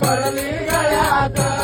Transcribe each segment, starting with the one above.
पडली गळ्यात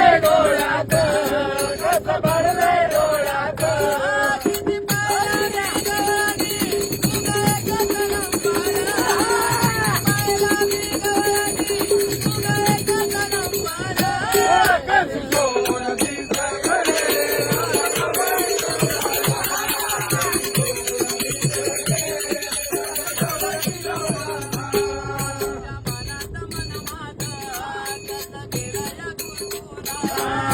Bye.